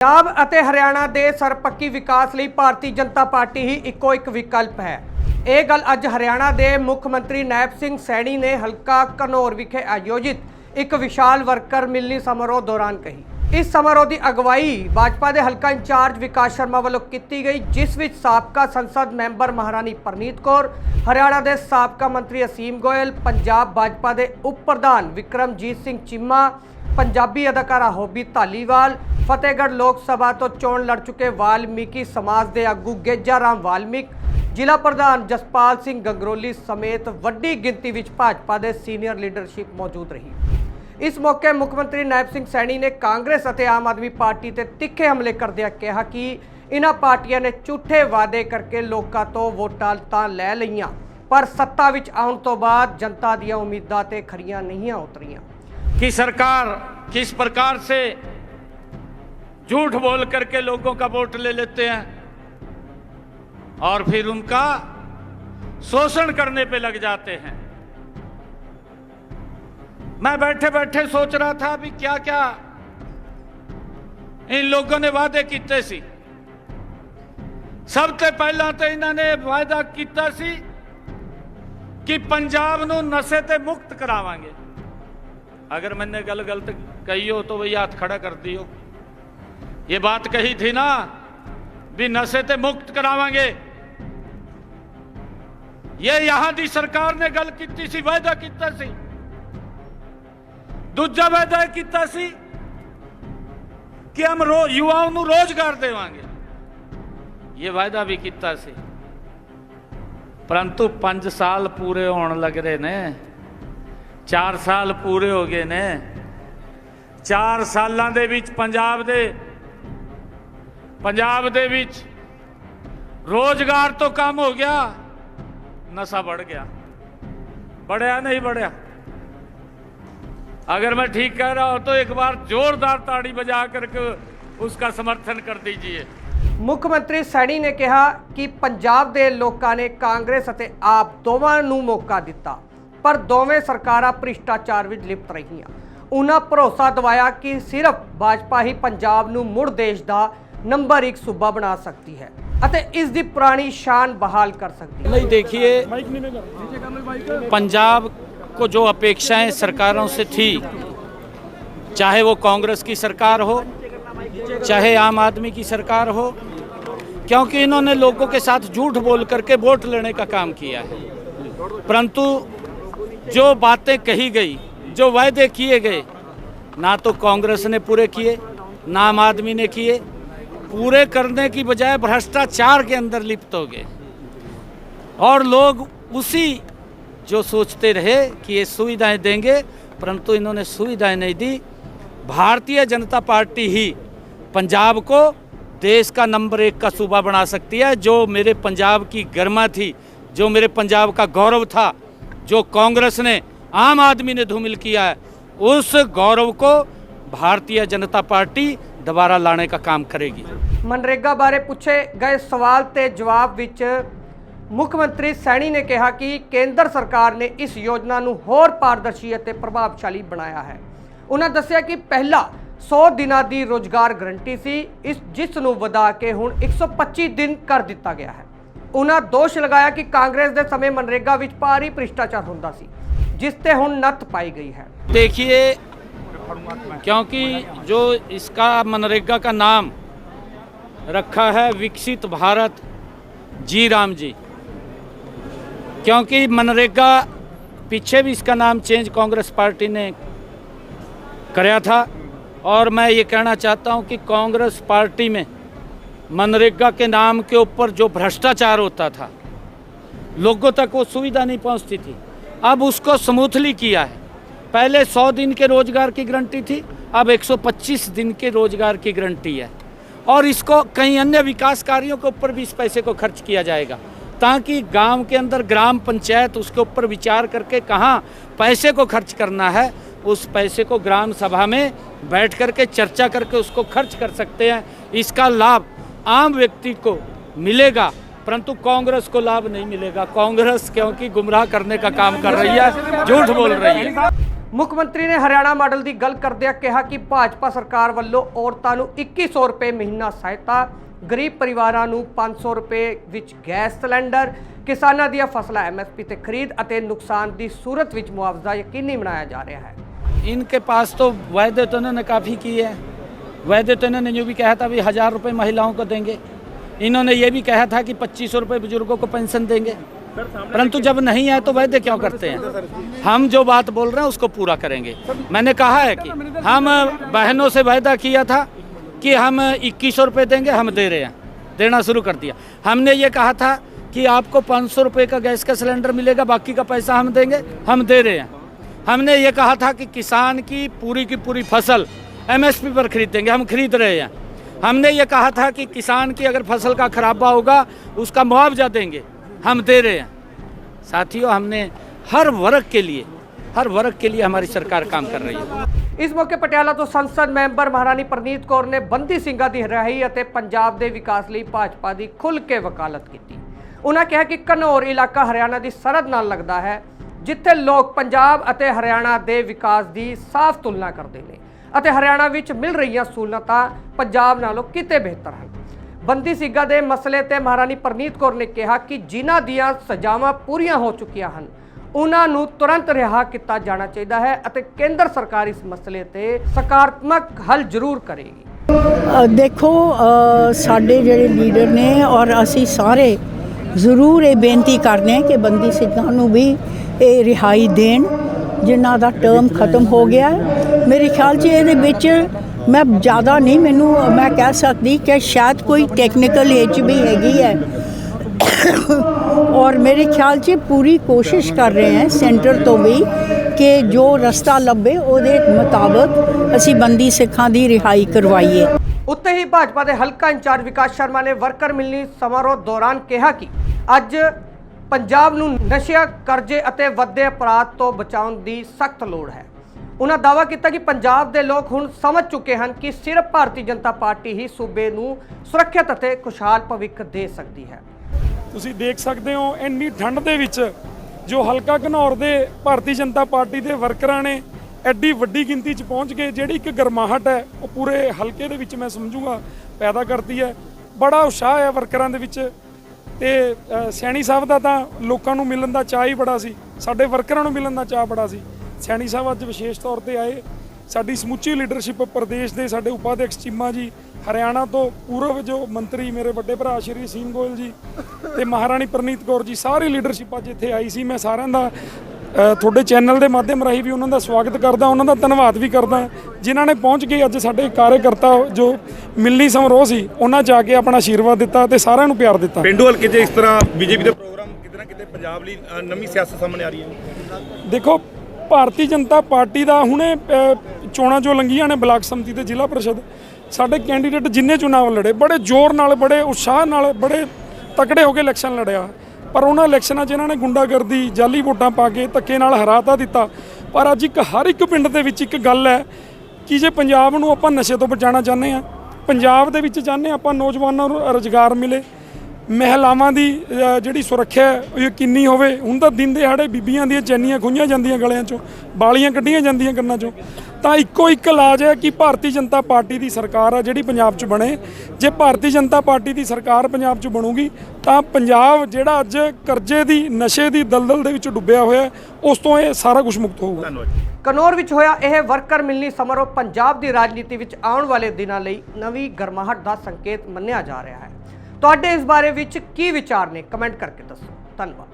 ਪੰਜਾਬ ਅਤੇ ਹਰਿਆਣਾ ਦੇ ਸਰਪੱਕੀ ਵਿਕਾਸ ਲਈ ਭਾਰਤੀ ਜਨਤਾ ਪਾਰਟੀ ਹੀ ਇੱਕੋ ਇੱਕ ਵਿਕਲਪ ਹੈ। ਇਹ ਗੱਲ ਅੱਜ ਹਰਿਆਣਾ ਦੇ ਮੁੱਖ ਮੰਤਰੀ ਨਾਇਬ ਸਿੰਘ ਸੈਣੀ ਨੇ ਹਲਕਾ ਘਨੌਰ ਵਿਖੇ ਆਯੋਜਿਤ ਇੱਕ ਵਿਸ਼ਾਲ ਵਰਕਰ ਮਿਲਣੀ ਸਮਾਰੋਹ ਦੌਰਾਨ ਕਹੀ। ਇਸ ਸਮਾਰੋਹ ਦੀ ਅਗਵਾਈ ਭਾਜਪਾ ਦੇ ਹਲਕਾ ਇੰਚਾਰਜ ਵਿਕਾਸ ਸ਼ਰਮਾ ਵੱਲੋਂ ਕੀਤੀ ਗਈ, ਜਿਸ ਵਿੱਚ ਸਾਬਕਾ ਸੰਸਦ ਮੈਂਬਰ ਮਹਾਰਾਣੀ ਪਰਨੀਤ ਕੌਰ, ਹਰਿਆਣਾ ਦੇ ਸਾਬਕਾ ਮੰਤਰੀ ਅਸੀਮ ਗੋਇਲ, ਪੰਜਾਬ ਭਾਜਪਾ ਦੇ ਉਪ ਪ੍ਰਧਾਨ ਵਿਕਰਮਜੀਤ ਸਿੰਘ ਚੀਮਾ ਪੰਜਾਬੀ ਅਦਾਕਾਰਾ ਹੋਬੀ ਧਾਲੀਵਾਲ, ਫਤਿਹਗੜ੍ਹ ਲੋਕ ਸਭਾ ਤੋਂ ਚੋਣ ਲੜ ਚੁੱਕੇ ਵਾਲਮੀਕੀ ਸਮਾਜ ਦੇ ਆਗੂ ਗੇਜਾ ਰਾਮ ਵਾਲਮੀਕ, ਜ਼ਿਲ੍ਹਾ ਪ੍ਰਧਾਨ ਜਸਪਾਲ ਸਿੰਘ ਗੰਗਰੋਲੀ ਸਮੇਤ ਵੱਡੀ ਗਿਣਤੀ ਵਿੱਚ ਭਾਜਪਾ ਦੇ ਸੀਨੀਅਰ ਲੀਡਰਸ਼ਿਪ ਮੌਜੂਦ ਰਹੀ। ਇਸ ਮੌਕੇ ਮੁੱਖ ਮੰਤਰੀ ਨਾਇਬ ਸਿੰਘ ਸੈਣੀ ਨੇ ਕਾਂਗਰਸ ਅਤੇ ਆਮ ਆਦਮੀ ਪਾਰਟੀ ਤੇ ਤਿੱਖੇ ਹਮਲੇ ਕਰਦਿਆਂ ਕਿਹਾ ਕਿ ਇਹਨਾਂ ਪਾਰਟੀਆਂ ਨੇ ਝੂਠੇ ਵਾਅਦੇ ਕਰਕੇ ਲੋਕਾਂ ਤੋਂ ਵੋਟਾਂ ਤਾਂ ਲੈ ਲਈਆਂ, ਪਰ ਸੱਤਾ ਵਿੱਚ ਆਉਣ ਤੋਂ ਬਾਅਦ ਜਨਤਾ ਦੀਆਂ ਉਮੀਦਾਂ ਤੇ ਖਰੀਆਂ ਨਹੀਂ ਉਤਰੀਆਂ। कि सरकार किस प्रकार से झूठ बोल करके लोगों का वोट ले लेते हैं और फिर उनका शोषण करने पे लग जाते हैं मैं बैठे बैठे सोच रहा था भी क्या क्या इन लोगों ने वादे ਕੀਤੇ ਸੀ ਸਭ ਤੋਂ ਪਹਿਲਾਂ ਤਾਂ ਇਹਨਾਂ ਨੇ ਵਾਅਦਾ ਕੀਤਾ ਸੀ ਕਿ ਪੰਜਾਬ ਨੂੰ ਨਸ਼ੇ ਤੇ ਮੁਕਤ ਕਰਾਵਾਂਗੇ अगर मैंने गल गलत कही हो तो वही हाथ खड़ा कर दियो ये बात कही थी ना भी नशे ते मुक्त करावांगे ये यहां दी सरकार ने गल की सी वायदा किया सी दूजा वायदा किया सी कि हम रो युवाओं ਨੂੰ ਰੋਜ਼ਗਾਰ ਦੇਵਾਂਗੇ ਇਹ ਵਾਅਦਾ ਵੀ ਕੀਤਾ ਸੀ ਪਰੰਤੂ 5 ਸਾਲ ਪੂਰੇ ਹੋਣ ਲੱਗ ਰਹੇ ਨੇ 4 ਸਾਲ ਪੂਰੇ ਹੋ ਗਏ ਨੇ 4 ਸਾਲਾਂ ਦੇ ਵਿੱਚ ਪੰਜਾਬ ਦੇ ਪੰਜਾਬ ਦੇ ਵਿੱਚ ਰੋਜ਼ਗਾਰ ਤੋਂ ਕੰਮ ਹੋ ਗਿਆ ਨਸ਼ਾ बढ़ गया बढ़िया नहीं बढ़िया अगर मैं ठीक कह रहा हूं तो एक बार जोरदार ताड़ी बजा करके उसका समर्थन कर दीजिए ਮੁੱਖ ਮੰਤਰੀ ਸੈਣੀ ਨੇ ਕਿਹਾ ਕਿ ਪੰਜਾਬ ਦੇ ਲੋਕਾਂ ਨੇ ਕਾਂਗਰਸ ਅਤੇ ਆਪ ਦੋਵਾਂ ਨੂੰ ਮੌਕਾ ਦਿੱਤਾ ਪਰ ਦੋਵੇਂ ਸਰਕਾਰਾਂ ਭ੍ਰਿਸ਼ਟਾਚਾਰ ਵਿੱਚ ਲਿਪਤ ਰਹੀਆਂ ਉਹਨਾਂ ਭਰੋਸਾ ਦਿਵਾਇਆ ਕਿ ਸਿਰਫ ਭਾਜਪਾ ਹੀ ਪੰਜਾਬ ਨੂੰ ਮੁੜ ਦੇਸ਼ ਦਾ ਨੰਬਰ 1 ਸੂਬਾ ਬਣਾ ਸਕਦੀ ਹੈ ਅਤੇ ਇਸ ਦੀ ਪੁਰਾਣੀ ਸ਼ਾਨ ਬਹਾਲ ਕਰ ਸਕਦੀ ਹੈ नहीं देखिए पंजाब को जो अपेक्षाएं सरकारों से थी चाहे वो कांग्रेस की सरकार हो चाहे आम आदमी की सरकार हो क्योंकि इन्होंने लोगों के साथ झूठ बोल करके वोट लेने का काम किया है परंतु जो बातें कही गई, जो वायदे किए गए, ना तो कांग्रेस ने पूरे किए, ना आम आदमी ने किए, पूरे करने की बजाय भ्रष्टाचार के अंदर लिप्त हो गए। और लोग उसी जो सोचते रहे कि ये सुविधाएँ देंगे, परंतु इन्होंने सुविधाएँ नहीं दी। भारतीय जनता पार्टी ही पंजाब को देश का नंबर एक का सूबा बना सकती है, जो मेरे पंजाब की गरिमा थी, जो मेरे पंजाब का गौरव था जो कांग्रेस ने आम आदमी ने धूमिल किया है उस गौरव को भारतीय जनता पार्टी दोबारा लाने का काम करेगी ਮਨਰੇਗਾ ਬਾਰੇ ਪੁੱਛੇ ਗਏ ਸਵਾਲ ਤੇ ਜਵਾਬ ਵਿੱਚ ਮੁੱਖ ਮੰਤਰੀ ਸੈਣੀ ਨੇ ਕਿਹਾ ਕਿ ਕੇਂਦਰ ਸਰਕਾਰ ਨੇ ਇਸ ਯੋਜਨਾ ਨੂੰ ਹੋਰ ਪਾਰਦਰਸ਼ੀ ਅਤੇ ਪ੍ਰਭਾਵਸ਼ਾਲੀ ਬਣਾਇਆ ਹੈ ਉਹਨਾਂ ਦੱਸਿਆ ਕਿ ਪਹਿਲਾਂ 100 ਦਿਨਾਂ ਦੀ ਰੋਜ਼ਗਾਰ ਗਰੰਟੀ ਸੀ ਇਸ ਜਿਸ ਨੂੰ ਵਧਾ ਕੇ ਹੁਣ 125 ਦਿਨ ਕਰ ਦਿੱਤਾ ਗਿਆ ਹੈ ਉਹਨਾਂ ਦੋਸ਼ ਲਗਾਇਆ ਕਿ ਕਾਂਗਰਸ ਦੇ ਸਮੇਂ ਮਨਰੇਗਾ ਵਿੱਚ ਭਾਰੀ ਭ੍ਰਿਸ਼ਟਾਚਾਰ ਹੁੰਦਾ ਸੀ ਜਿਸ ਤੇ ਹੁਣ ਨੱਥ ਪਾਈ ਗਈ ਹੈ देखिए क्योंकि जो इसका मनरेगा का नाम रखा है विकसित भारत जी राम जी क्योंकि मनरेगा पीछे भी इसका नाम चेंज कांग्रेस पार्टी ने कराया था और मैं ये कहना चाहता हूँ कि कांग्रेस पार्टी में मनरेगा के नाम के ऊपर जो भ्रष्टाचार होता था, लोगों तक वो सुविधा नहीं पहुँचती थी। अब उसको स्मूथली किया है। पहले 100 दिन के रोज़गार की गारंटी थी, अब 125 दिन के रोज़गार की गारंटी है। और इसको कई अन्य विकास कार्यों के ऊपर भी इस पैसे को खर्च किया जाएगा, ताकि गाँव के अंदर ग्राम पंचायत उसके ऊपर विचार करके कहाँ पैसे को खर्च करना है, उस पैसे को ग्राम सभा में बैठ करके चर्चा करके उसको खर्च कर सकते हैं। इसका लाभ आम व्यक्ति को मिलेगा परंतु कांग्रेस को लाभ नहीं मिलेगा कांग्रेस क्योंकि गुमराह करने का काम कर रही है झूठ बोल रही है ਮੁੱਖ ਮੰਤਰੀ ਨੇ ਹਰਿਆਣਾ ਮਾਡਲ ਦੀ ਗੱਲ ਕਰਦਿਆਂ ਕਿਹਾ ਕਿ ਭਾਜਪਾ ਸਰਕਾਰ ਵੱਲੋਂ ਔਰਤਾਂ ਨੂੰ 2100 ਰੁਪਏ ਮਹੀਨਾ ਸਹਾਇਤਾ ਗਰੀਬ ਪਰਿਵਾਰਾਂ ਨੂੰ 500 ਰੁਪਏ ਵਿੱਚ ਗੈਸ ਸਿਲੰਡਰ ਕਿਸਾਨਾਂ ਦੀਆਂ ਫਸਲਾਂ ਐਮਐਸਪੀ ਤੇ ਖਰੀਦ ਅਤੇ ਨੁਕਸਾਨ ਦੀ ਸੂਰਤ ਵਿੱਚ ਮੁਆਵਜ਼ਾ ਯਕੀਨੀ ਬਣਾਇਆ ਜਾ ਰਿਹਾ ਹੈ इनके पास तो वायदे तो इन्होंने काफ़ी किए हैं वायदे तो इन्होंने जो भी कहा था भी हज़ार रुपये महिलाओं को देंगे। इन्होंने ये भी कहा था कि पच्चीस सौ बुज़ुर्गों को पेंशन देंगे। परंतु जब नहीं है तो वायदे क्यों करते हैं? हम जो बात बोल रहे हैं, उसको पूरा करेंगे। मैंने कहा है कि हम बहनों से वायदा किया था कि हम इक्कीस सौ रुपये देंगे, हम दे रहे हैं। देना शुरू कर दिया। हमने ये कहा था कि आपको पाँच सौ रुपये का गैस का सिलेंडर मिलेगा, बाकी का पैसा हम देंगे, हम दे रहे हैं। हमने ये कहा था कि किसान की पूरी की पूरी फ़सल एमएसपी पर खरीदेंगे हम खरीद रहे हैं हमने ये कहा था कि किसान की अगर फसल का खराबा होगा उसका मुआवजा देंगे हम दे रहे हैं साथियों हमने हर वर्ग के लिए हर वर्ग के लिए हमारी सरकार काम कर रही है ਇਸ ਮੌਕੇ ਪਟਿਆਲਾ ਤੋਂ ਸੰਸਦ ਮੈਂਬਰ ਮਹਾਰਾਣੀ ਪ੍ਰਨੀਤ ਕੌਰ ਨੇ ਬੰਦੀ ਸਿੰਘਾਂ ਦੀ ਰਿਹਾਈ ਅਤੇ ਪੰਜਾਬ ਦੇ ਵਿਕਾਸ ਲਈ ਭਾਜਪਾ ਦੀ ਖੁੱਲ੍ਹ ਕੇ ਵਕਾਲਤ ਕੀਤੀ ਉਹਨਾਂ ਕਿਹਾ ਕਿ ਘਨੌਰ ਇਲਾਕਾ ਹਰਿਆਣਾ ਦੀ ਸਰਹੱਦ ਨਾਲ ਲੱਗਦਾ ਹੈ ਜਿੱਥੇ ਲੋਕ ਪੰਜਾਬ ਅਤੇ ਹਰਿਆਣਾ ਦੇ ਵਿਕਾਸ ਦੀ ਸਾਫ਼ ਤੁਲਨਾ ਕਰਦੇ ਨੇ ਅਤੇ ਹਰਿਆਣਾ ਵਿੱਚ ਮਿਲ ਰਹੀਆਂ ਸਹੂਲਤਾਂ ਪੰਜਾਬ ਨਾਲੋਂ ਕਿਤੇ ਬਿਹਤਰ ਹਨ। ਬੰਦੀ ਸਿੰਘਾਂ ਦੇ ਮਸਲੇ ਤੇ ਮਹਾਰਾਣੀ ਪ੍ਰਨੀਤ ਕੌਰ ਨੇ ਕਿਹਾ ਕਿ ਜਿਨ੍ਹਾਂ ਦੀਆਂ ਸਜ਼ਾਵਾਂ ਪੂਰੀਆਂ ਹੋ ਚੁੱਕੀਆਂ ਹਨ, ਉਹਨਾਂ ਨੂੰ ਤੁਰੰਤ ਰਿਹਾ ਕੀਤਾ ਜਾਣਾ ਚਾਹੀਦਾ ਹੈ ਅਤੇ ਕੇਂਦਰ ਸਰਕਾਰ ਇਸ ਮਸਲੇ ਤੇ ਸਕਾਰਾਤਮਕ ਹੱਲ ਜ਼ਰੂਰ ਕਰੇਗੀ। ਦੇਖੋ ਸਾਡੇ ਜਿਹੜੇ ਲੀਡਰ ਨੇ ਔਰ ਅਸੀਂ ਸਾਰੇ ਜ਼ਰੂਰ ਇਹ ਬੇਨਤੀ ਕਰਦੇ ਹਾਂ ਕਿ ਬੰਦੀ ਸਿੰਘਾਂ ਨੂੰ ਵੀ ਇਹ ਰਿਹਾਈ ਦੇਣ ਜਿਨ੍ਹਾਂ ਦਾ ਟਰਮ ਖਤਮ ਹੋ ਗਿਆ ਮੇਰੇ ਖਿਆਲ 'ਚ ਇਹਦੇ ਵਿੱਚ ਮੈਂ ਜ਼ਿਆਦਾ ਨਹੀਂ, ਮੈਨੂੰ ਮੈਂ ਕਹਿ ਸਕਦੀ ਕਿ ਸ਼ਾਇਦ ਕੋਈ ਟੈਕਨੀਕਲ ਏਜ ਵੀ ਹੈਗੀ ਹੈ। ਔਰ ਮੇਰੇ ਖਿਆਲ 'ਚ ਪੂਰੀ ਕੋਸ਼ਿਸ਼ ਕਰ ਰਹੇ ਹਾਂ ਸੈਂਟਰ ਤੋਂ ਵੀ ਕਿ ਜੋ ਰਸਤਾ ਲੱਭੇ, ਉਹਦੇ ਮੁਤਾਬਕ ਅਸੀਂ ਬੰਦੀ ਸਿੱਖਾਂ ਦੀ ਰਿਹਾਈ ਕਰਵਾਈਏ। ਉੱਤੇ ਹੀ ਭਾਜਪਾ ਦੇ ਹਲਕਾ ਇੰਚਾਰਜ ਵਿਕਾਸ ਸ਼ਰਮਾ ਨੇ ਵਰਕਰ ਮਿਲਣੀ ਸਮਾਰੋਹ ਦੌਰਾਨ ਕਿਹਾ ਕਿ ਅੱਜ ਪੰਜਾਬ ਨੂੰ ਨਸ਼ਿਆਂ, ਕਰਜ਼ੇ ਅਤੇ ਵੱਧਦੇ ਅਪਰਾਧ ਤੋਂ ਬਚਾਉਣ ਦੀ ਸਖਤ ਲੋੜ ਹੈ। ਉਹਨਾਂ ਦਾਅਵਾ ਕੀਤਾ ਕਿ ਪੰਜਾਬ ਦੇ ਲੋਕ ਹੁਣ ਸਮਝ ਚੁੱਕੇ ਹਨ ਕਿ ਸਿਰਫ ਭਾਰਤੀ ਜਨਤਾ ਪਾਰਟੀ ਹੀ ਸੂਬੇ ਨੂੰ ਸੁਰੱਖਿਅਤ ਅਤੇ ਖੁਸ਼ਹਾਲ ਭਵਿੱਖ ਦੇ ਸਕਦੀ ਹੈ। ਤੁਸੀਂ ਦੇਖ ਸਕਦੇ ਹੋ, ਇੰਨੀ ਠੰਡ ਦੇ ਵਿੱਚ ਜੋ ਹਲਕਾ ਘਨੌਰ ਦੇ ਭਾਰਤੀ ਜਨਤਾ ਪਾਰਟੀ ਦੇ ਵਰਕਰਾਂ ਨੇ ਐਡੀ ਵੱਡੀ ਗਿਣਤੀ 'ਚ ਪਹੁੰਚ ਕੇ ਜਿਹੜੀ ਇੱਕ ਗਰਮਾਹਟ ਹੈ, ਉਹ ਪੂਰੇ ਹਲਕੇ ਦੇ ਵਿੱਚ ਮੈਂ ਸਮਝੂਗਾ, ਪੈਦਾ ਕਰਦੀ ਹੈ। ਬੜਾ ਉਤਸ਼ਾਹ ਹੈ ਵਰਕਰਾਂ ਦੇ ਵਿੱਚ। ਤੇ ਸੈਣੀ ਸਾਹਿਬ ਦਾ ਤਾਂ ਲੋਕਾਂ ਨੂੰ ਮਿਲਣ ਦਾ ਚਾਅ ਹੀ ਬੜਾ ਸੀ। ਸਾਡੇ ਵਰਕਰਾਂ ਨੂੰ ਮਿਲਣ ਦਾ ਚਾਅ ਬੜਾ ਸੀ। ਸੈਣੀ ਸਾਹਿਬ ਅੱਜ ਵਿਸ਼ੇਸ਼ ਤੌਰ ਤੇ ਆਏ। ਸਾਡੀ ਸਮੁੱਚੀ ਲੀਡਰਸ਼ਿਪ ਪ੍ਰਦੇਸ਼ ਦੇ ਸਾਡੇ ਉਪਾਧਿਅਕਸ਼ ਚੀਮਾ ਜੀ, ਹਰਿਆਣਾ ਤੋਂ ਪੂਰਵ ਜੋ ਮੰਤਰੀ ਮੇਰੇ ਵੱਡੇ ਭਰਾ ਸ਼੍ਰੀ ਸੀਨ ਗੋਇਲ ਜੀ ਤੇ ਮਹਾਰਾਣੀ ਪ੍ਰਨੀਤ ਕੌਰ ਜੀ, ਸਾਰੀ ਲੀਡਰਸ਼ਿਪ ਅੱਜ ਇੱਥੇ ਆਈ ਸੀ। ਮੈਂ ਸਾਰਿਆਂ ਦਾ ਤੁਹਾਡੇ ਚੈਨਲ ਦੇ ਮਾਧਿਅਮ ਰਾਹੀਂ ਵੀ ਉਹਨਾਂ ਦਾ ਸਵਾਗਤ ਕਰਦਾ ਉਹਨਾਂ ਦਾ ਧੰਨਵਾਦ ਵੀ ਕਰਦਾ। ਜਿਨ੍ਹਾਂ ਨੇ ਪਹੁੰਚ ਕੇ ਅੱਜ ਸਾਡੇ ਕਾਰਜਕਰਤਾ ਜੋ ਮਿਲਣੀ ਸਮਾਰੋਹ ਸੀ ਉਹਨਾਂ ਜਾ ਕੇ ਆਪਣਾ ਆਸ਼ੀਰਵਾਦ ਦਿੱਤਾ ਤੇ ਸਾਰਿਆਂ ਨੂੰ ਪਿਆਰ ਦਿੱਤਾ। ਪਿੰਡੂ ਹਲਕੇ 'ਚ ਇਸ ਤਰ੍ਹਾਂ ਬੀਜੇਪੀ ਦੇ ਪ੍ਰੋਗਰਾਮ ਕਿਤੇ ਨਾ ਕਿਤੇ ਪੰਜਾਬ ਲਈ ਨਵੀਂ ਸਿਆਸਤ ਸਾਹਮਣੇ ਆ ਰਹੀ ਹੈ। ਦੇਖੋ ਭਾਰਤੀ ਜਨਤਾ ਪਾਰਟੀ ਦਾ ਹੁਣੇ ਚੋਣਾਂ ਜੋ ਲੰਘੀਆਂ ਨੇ ਬਲਾਕ ਸੰਮਤੀ ਤੇ ਜ਼ਿਲ੍ਹਾ ਪ੍ਰੀਸ਼ਦ। ਸਾਡੇ ਕੈਂਡੀਡੇਟ ਜਿੰਨੇ ਚੁਣਾਵ ਲੜੇ ਬੜੇ ਜ਼ੋਰ ਨਾਲ ਬੜੇ ਉਤਸ਼ਾਹ ਨਾਲ ਬੜੇ ਤਕੜੇ ਹੋ ਕੇ ਇਲੈਕਸ਼ਨ ਲੜਿਆ। ਪਰ ਉਹਨਾਂ ਇਲੈਕਸ਼ਨਾਂ 'ਚ ਇਹਨਾਂ ਨੇ ਗੁੰਡਾਗਰਦੀ, ਜਾਲੀ ਵੋਟਾਂ ਪਾ ਕੇ ਧੱਕੇ ਨਾਲ ਹਰਾਤਾ ਦਿੱਤਾ। ਪਰ ਅੱਜ ਇੱਕ ਹਰ ਇੱਕ ਪਿੰਡ ਦੇ ਵਿੱਚ ਇੱਕ ਗੱਲ ਹੈ ਕਿ ਜੇ ਪੰਜਾਬ ਨੂੰ ਆਪਾਂ ਨਸ਼ੇ ਤੋਂ ਬਚਾਉਣਾ ਚਾਹੁੰਦੇ ਆ ਪੰਜਾਬ ਦੇ ਵਿੱਚ ਚਾਹੁੰਦੇ ਹਾਂ ਆਪਾਂ ਨੌਜਵਾਨਾਂ ਨੂੰ ਰੁਜ਼ਗਾਰ ਮਿਲੇ, ਮਹਿਲਾਵਾਂ ਦੀ ਜਿਹੜੀ ਸੁਰੱਖਿਆ ਉਹ ਯਕੀਨੀ ਹੋਵੇ, ਹੁਣ ਤਾਂ ਦਿਨ ਦਿਹਾੜੇ ਬੀਬੀਆਂ ਦੀਆਂ ਚੈਨੀਆਂ ਖੁੰਝੀਆਂ ਜਾਂਦੀਆਂ ਗਲਿਆਂ ਚੋਂ, ਬਾਲੀਆਂ ਕੱਢੀਆਂ ਜਾਂਦੀਆਂ ਕੰਨਾਂ ਚੋਂ। ਤਾਂ ਇੱਕੋ ਇੱਕ ਇਲਾਜ ਹੈ ਕਿ ਭਾਰਤੀ ਜਨਤਾ ਪਾਰਟੀ ਦੀ ਸਰਕਾਰ ਆ ਜਿਹੜੀ ਪੰਜਾਬ 'ਚ ਬਣੇ। ਜੇ ਭਾਰਤੀ ਜਨਤਾ ਪਾਰਟੀ ਦੀ ਸਰਕਾਰ ਪੰਜਾਬ 'ਚ ਬਣੂਗੀ ਤਾਂ ਪੰਜਾਬ ਜਿਹੜਾ ਅੱਜ ਕਰਜ਼ੇ ਦੀ ਨਸ਼ੇ ਦੀ ਦਲਦਲ ਦੇ ਵਿੱਚ ਡੁੱਬਿਆ ਹੋਇਆ ਉਸ ਤੋਂ ਇਹ ਸਾਰਾ ਕੁਝ ਮੁਕਤ ਹੋਊਗਾ। ਧੰਨਵਾਦ ਕਨੌਰ ਵਿੱਚ ਹੋਇਆ ਇਹ ਵਰਕਰ ਮਿਲਣੀ ਸਮਾਰੋਹ ਪੰਜਾਬ ਦੀ ਰਾਜਨੀਤੀ ਵਿੱਚ ਆਉਣ ਵਾਲੇ ਦਿਨਾਂ ਲਈ ਨਵੀਂ ਗਰਮਾਹਟ ਦਾ ਸੰਕੇਤ ਮੰਨਿਆ ਜਾ ਰਿਹਾ ਹੈ। ਤੁਹਾਡੇ ਇਸ ਬਾਰੇ ਵਿੱਚ ਕੀ ਵਿਚਾਰ ਨੇ? ਕਮੈਂਟ ਕਰਕੇ ਦੱਸੋ। ਧੰਨਵਾਦ।